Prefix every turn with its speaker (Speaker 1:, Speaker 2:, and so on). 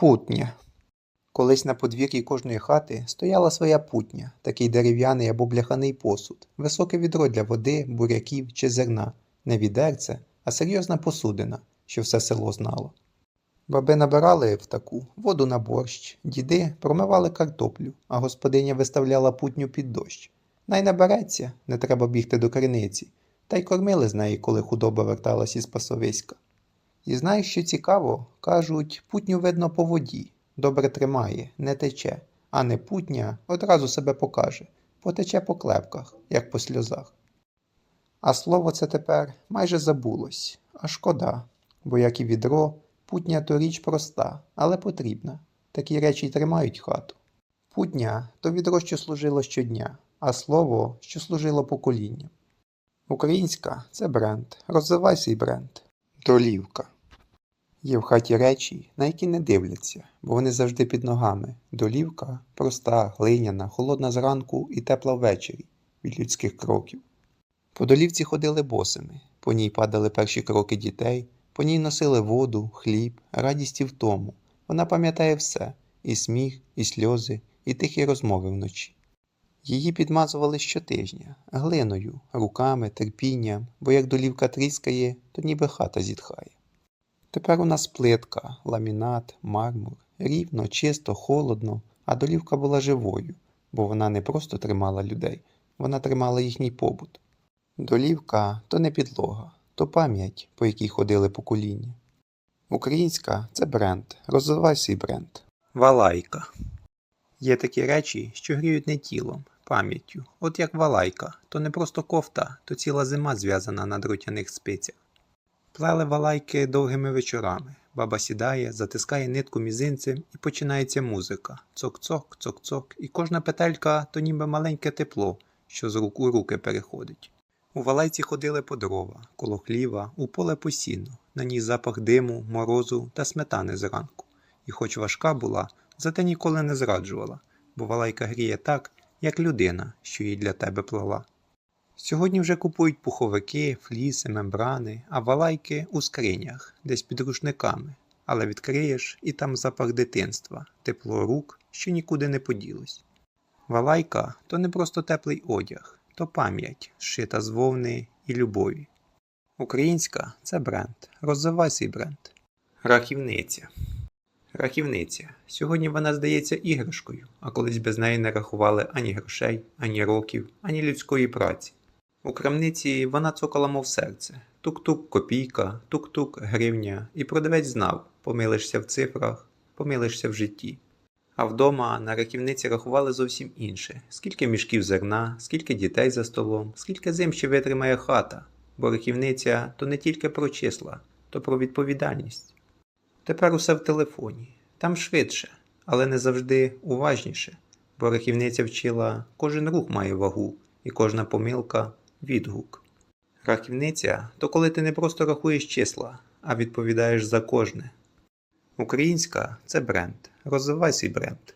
Speaker 1: Путня. Колись на подвір'ї кожної хати стояла своя путня, такий дерев'яний або бляханий посуд, високе відро для води, буряків чи зерна, не відерце, а серйозна посудина, що все село знало. Баби набирали в таку воду на борщ, діди промивали картоплю, а господиня виставляла путню під дощ. Най набереться, не треба бігти до криниці, та й кормили з неї, коли худоба верталась із пасовиська. І знаєш, що цікаво, кажуть, путню видно по воді, добре тримає, не тече, а не путня одразу себе покаже, потече по клепках, як по сльозах. А слово це тепер майже забулось, а шкода, бо як і відро, путня то річ проста, але потрібна. Такі речі й тримають хату. Путня то відро, що служило щодня, а слово, що служило поколінням. Українська це бренд, розвивай свій бренд. Долівка. Є в хаті речі, на які не дивляться, бо вони завжди під ногами. Долівка проста, глиняна, холодна зранку і тепла ввечері від людських кроків. По долівці ходили босими, по ній падали перші кроки дітей, по ній носили воду, хліб, радість і втому. Вона пам'ятає все і сміх, і сльози, і тихі розмови вночі. Її підмазували щотижня, глиною, руками, терпінням, бо як долівка тріскає, то ніби хата зітхає. Тепер у нас плитка, ламінат, мармур, рівно, чисто, холодно, а долівка була живою, бо вона не просто тримала людей, вона тримала їхній побут. Долівка то не підлога, то пам'ять, по якій ходили покоління. Українська це бренд, розвивай свій бренд. Валайка. Є такі речі, що гріють не тілом, пам'яттю. От як валайка, то не просто кофта, то ціла зима зв'язана на дротяних спицях. Плели валайки довгими вечорами. Баба сідає, затискає нитку мізинцем і починається музика. Цок-цок, цок-цок, і кожна петелька то ніби маленьке тепло, що з рук у руки переходить. У валайці ходили по дрова, коло хліва, у поле по сіну, на ній запах диму, морозу та сметани зранку. І хоч важка була, зате ніколи не зраджувала, бо валайка гріє так, як людина, що її для тебе плела. Сьогодні вже купують пуховики, фліси, мембрани, а валайки у скринях, десь під рушниками. Але відкриєш і там запах дитинства, тепло рук, що нікуди не поділось. Валайка то не просто теплий одяг, то пам'ять, зшита з вовни і любові. Українська це бренд. Розвивай свій бренд. Рахівниця. Рахівниця. Сьогодні вона здається іграшкою, а колись без неї не рахували ані грошей, ані років, ані людської праці. У крамниці вона цокала мов серце. Тук-тук копійка, тук-тук гривня, і продавець знав, помилишся в цифрах, помилишся в житті. А вдома на рахівниці рахували зовсім інше: скільки мішків зерна, скільки дітей за столом, скільки зим ще витримає хата, бо рахівниця то не тільки про числа, то про відповідальність. Тепер усе в телефоні. Там швидше, але не завжди уважніше, бо рахівниця вчила, кожен рух має вагу, і кожна помилка відгук. Рахівниця то коли ти не просто рахуєш числа, а відповідаєш за кожне. Українська це бренд. Розвивай свій бренд.